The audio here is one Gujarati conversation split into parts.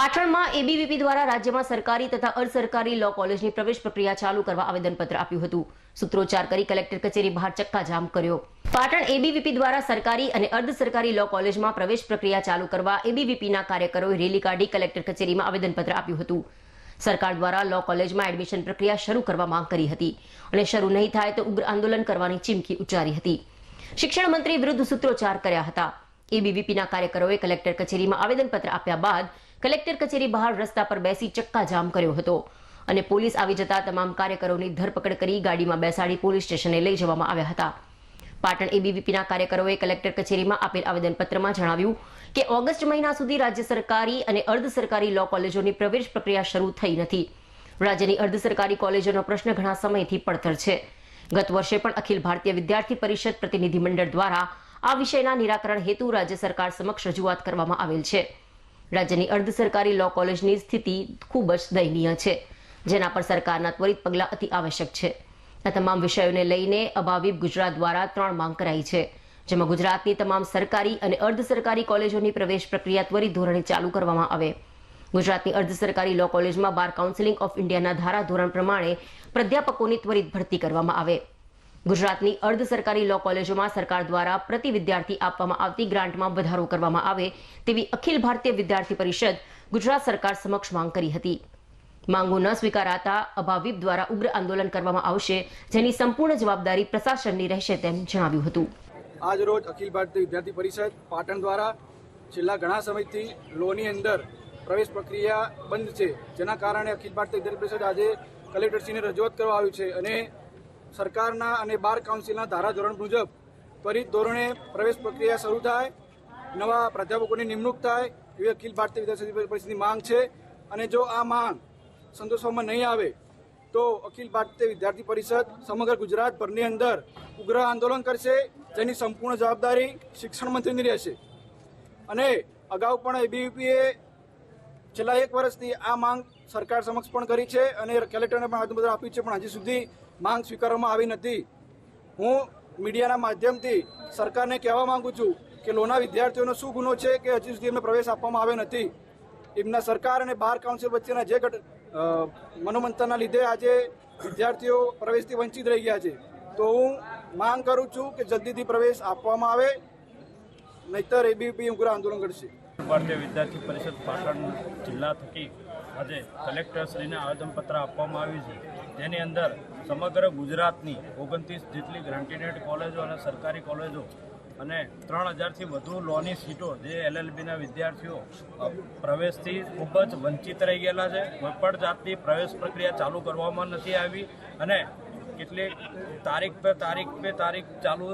પાટણમાં એબીવીપી દ્વારા રાજ્યમાં સરકારી તથા અર્ધ લો કોલેજની પ્રવેશ પ્રક્રિયા ચાલુ કરવા આવેદનપત્ર આપ્યું હતું. સૂત્રોચ્ચાર કરી કલેક્ટર કચેરી બહાર ચક્કાજામ કર્યો. પાટણ એબીવીપી દ્વારા સરકારી અને અર્ધ લો કોલેજમાં પ્રવેશ પ્રક્રિયા ચાલુ કરવા એબીવીપીના કાર્યકરોએ રેલી કાઢી કલેક્ટર કચેરીમાં આવેદનપત્ર આપ્યું હતું. સરકાર દ્વારા લો કોલેજમાં એડમિશન પ્રક્રિયા શરૂ કરવા માંગ કરી હતી અને શરૂ નહીં થાય તો ઉગ્ર આંદોલન કરવાની ચીમકી ઉચ્ચારી હતી. શિક્ષણ મંત્રી વિરુદ્ધ સૂત્રોચ્ચાર કર્યા હતા. એબીવીપીના કાર્યકરોએ કલેક્ટર કચેરીમાં આવેદનપત્ર આપ્યા બાદ કલેક્ટર કચેરી બહાર રસ્તા પર બેસી ચક્કાજામ કર્યો હતો અને પોલીસ આવી જતા તમામ કાર્યકરોની ધરપકડ કરી ગાડીમાં બેસાડી પોલીસ સ્ટેશને લઈ જવામાં આવ્યા હતા. પાટણ એબીવીપીના કાર્યકરોએ કલેક્ટર કચેરીમાં આપેલ આવેદનપત્રમાં જણાવ્યું કે ઓગસ્ટ મહિના સુધી રાજ્ય સરકારી અને અર્ધ સરકારી લો કોલેજોની પ્રવેશ પ્રક્રિયા શરૂ થઈ નથી. રાજ્યની અર્ધ સરકારી કોલેજોનો પ્રશ્ન ઘણા સમયથી પડતર છે. ગત વર્ષે પણ અખિલ ભારતીય વિદ્યાર્થી પરિષદ પ્રતિનિધિમંડળ દ્વારા આ વિષયના નિરાકરણ હેતુ રાજ્ય સરકાર સમક્ષ રજૂઆત કરવામાં આવેલ છે. રાજ્યની અર્ધ સરકારી લો કોલેજની સ્થિતિ ખૂબ જ દયનીય છે, જેના પર સરકારના ત્વરિત પગલાં અતિ આવશ્યક છે. આ તમામ વિષયોને લઈને અભાવિપ ગુજરાત દ્વારા ત્રણ માંગ કરાઈ છે, જેમાં ગુજરાતની તમામ સરકારી અને અર્ધ સરકારી કોલેજોની પ્રવેશ પ્રક્રિયા ત્વરિત ધોરણે ચાલુ કરવામાં આવે. ગુજરાતની અર્ધ સરકારી લો કોલેજમાં બાર કાઉન્સિલિંગ ઓફ ઇન્ડિયાના ધારા ધોરણ પ્રમાણે પ્રાધ્યાપકોની ત્વરિત ભરતી કરવામાં આવે. ગુજરાતની અર્ધ સરકારી લો કોલેજોમાં સરકાર દ્વારા પ્રતિ વિદ્યાર્થી આપવામાં આવતી ગ્રાન્ટમાં વધારો કરવામાં આવે તેવી અખિલ ભારતીય વિદ્યાર્થી પરિષદ ગુજરાત સરકાર સમક્ષ માંગ કરી હતી. માંગો ન સ્વીકારાતા અભાવીપ દ્વારા ઉગ્ર આંદોલન કરવામાં આવશે, જેની સંપૂર્ણ જવાબદારી પ્રશાસનની રહેશે તેમ જણાવ્યું હતું. આજ રોજ અખિલ ભારતીય વિદ્યાર્થી પરિષદ પાટણ દ્વારા છેલ્લા ઘણા સમયથી લોની અંદર પ્રવેશ પ્રક્રિયા બંધ છે. જેના કારણે અખિલ ભારતીય વિદ્યાર્થી પરિષદ આજે કલેક્ટરશ્રીને રજૂઆત કરવા આવ્યું છે અને સરકારના અને બાર કાઉન્સિલના ધારાધોરણ મુજબ ત્વરિત ધોરણે પ્રવેશ પ્રક્રિયા શરૂ થાય, નવા પ્રાધ્યાપકોની નિમણૂક થાય, એવી અખિલ ભારતીય વિદ્યાર્થી પરિષદની માંગ છે. અને જો આ માંગ સંતોષવામાં નહીં આવે, તો અખિલ ભારતીય વિદ્યાર્થી પરિષદ સમગ્ર ગુજરાતભરની અંદર ઉગ્ર આંદોલન કરશે, જેની સંપૂર્ણ જવાબદારી શિક્ષણ મંત્રીની રહેશે. અને અગાઉ પણ એબીવીપીએ છેલ્લા એક વર્ષથી આ માંગ સરકાર સમક્ષ પણ કરી છે અને કલેક્ટરને પણ આવેદનપત્ર આપ્યું છે, પણ હજી સુધી માંગ સ્વીકારવામાં આવી નથી. હું મીડિયાના માધ્યમથી સરકારને કહેવા માંગુ છું કે લોના વિદ્યાર્થીઓનો શું ગુનો છે કે હજી સુધી એમને પ્રવેશ આપવામાં આવ્યો નથી. એમના સરકાર અને બાર કાઉન્સિલ વચ્ચેના જે મનોમંથનના લીધે આજે વિદ્યાર્થીઓ પ્રવેશથી વંચિત રહી ગયા છે. તો હું માંગ કરું છું કે જલ્દીથી પ્રવેશ આપવામાં આવે, નહીતર એબીપી ઉગ્ર આંદોલન કરશે ભારતીય વિદ્યાર્થી પરિષદ પાટણ જિલ્લા થકી આજે કલેક્ટરશ્રીને આવેદનપત્ર આપવામાં આવ્યું છે. જેની અંદર સમગ્ર ગુજરાતની ઓગણત્રીસ જેટલી ગ્રાન્ટીનેટ કોલેજો અને સરકારી કોલેજો અને ત્રણ હજારથી વધુ લોની સીટો જે એલએલબીના વિદ્યાર્થીઓ પ્રવેશથી ખૂબ જ વંચિત રહી ગયેલા છે. કોઈપણ જાતની પ્રવેશ પ્રક્રિયા ચાલુ કરવામાં નથી આવી અને કેટલીક તારીખ પે તારીખ પે તારીખ ચાલુ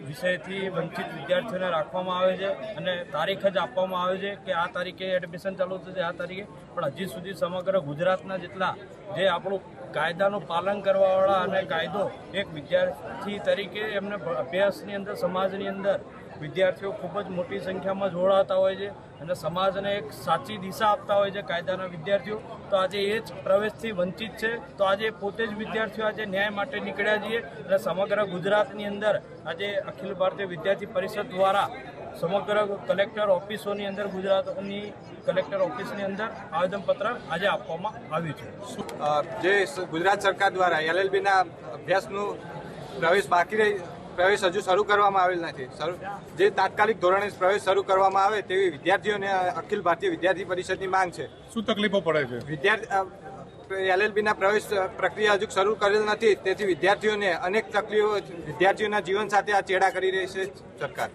વિષયથી વંચિત વિદ્યાર્થીઓને રાખવામાં આવે છે અને તારીખ જ આપવામાં આવે છે કે આ તારીખે એડમિશન ચાલુ થશે, આ તારીખે. પણ હજી સુધી સમગ્ર ગુજરાતના જેટલા જે આપણું કાયદાનું પાલન કરવાવાળા અને કાયદો એક વિદ્યાર્થી તરીકે એમને અભ્યાસની અંદર, સમાજની અંદર વિદ્યાર્થીઓ ખૂબ જ મોટી સંખ્યામાં જોડાતા હોય છે અને સમાજને એક સાચી દિશા આપતા હોય છે કાયદાના વિદ્યાર્થીઓ. તો આજે એ જ પ્રવેશથી વંચિત છે. તો આજે પોતે જ વિદ્યાર્થીઓ આજે ન્યાય માટે નીકળ્યા છીએ અને સમગ્ર ગુજરાતની અંદર આજે અખિલ ભારતીય વિદ્યાર્થી પરિષદ દ્વારા સમગ્ર કલેક્ટર ઓફિસોની અંદર ગુજરાતની કલેક્ટર ઓફિસની અંદર આવેદનપત્ર આજે આપવામાં આવ્યું છે. જે ગુજરાત સરકાર દ્વારા એલએલબીના અભ્યાસનું પ્રવેશ બાકી રહી પ્રવેશ હજુ શરૂ કરવામાં આવેલ નથી. જે તાત્કાલિક ધોરણે પ્રવેશ શરૂ કરવામાં આવે તેવી વિદ્યાર્થીઓને અખિલ ભારતીય વિદ્યાર્થી પરિષદની માંગ છે. શું તકલીફો પડે છે? વિદ્યાર્થી એલએલબીના પ્રવેશ પ્રક્રિયા હજુ શરૂ કરેલ નથી. તેથી વિદ્યાર્થીઓને અનેક તકલીફો વિદ્યાર્થીઓના જીવન સાથે આ ચેડા કરી રહી છે સરકાર.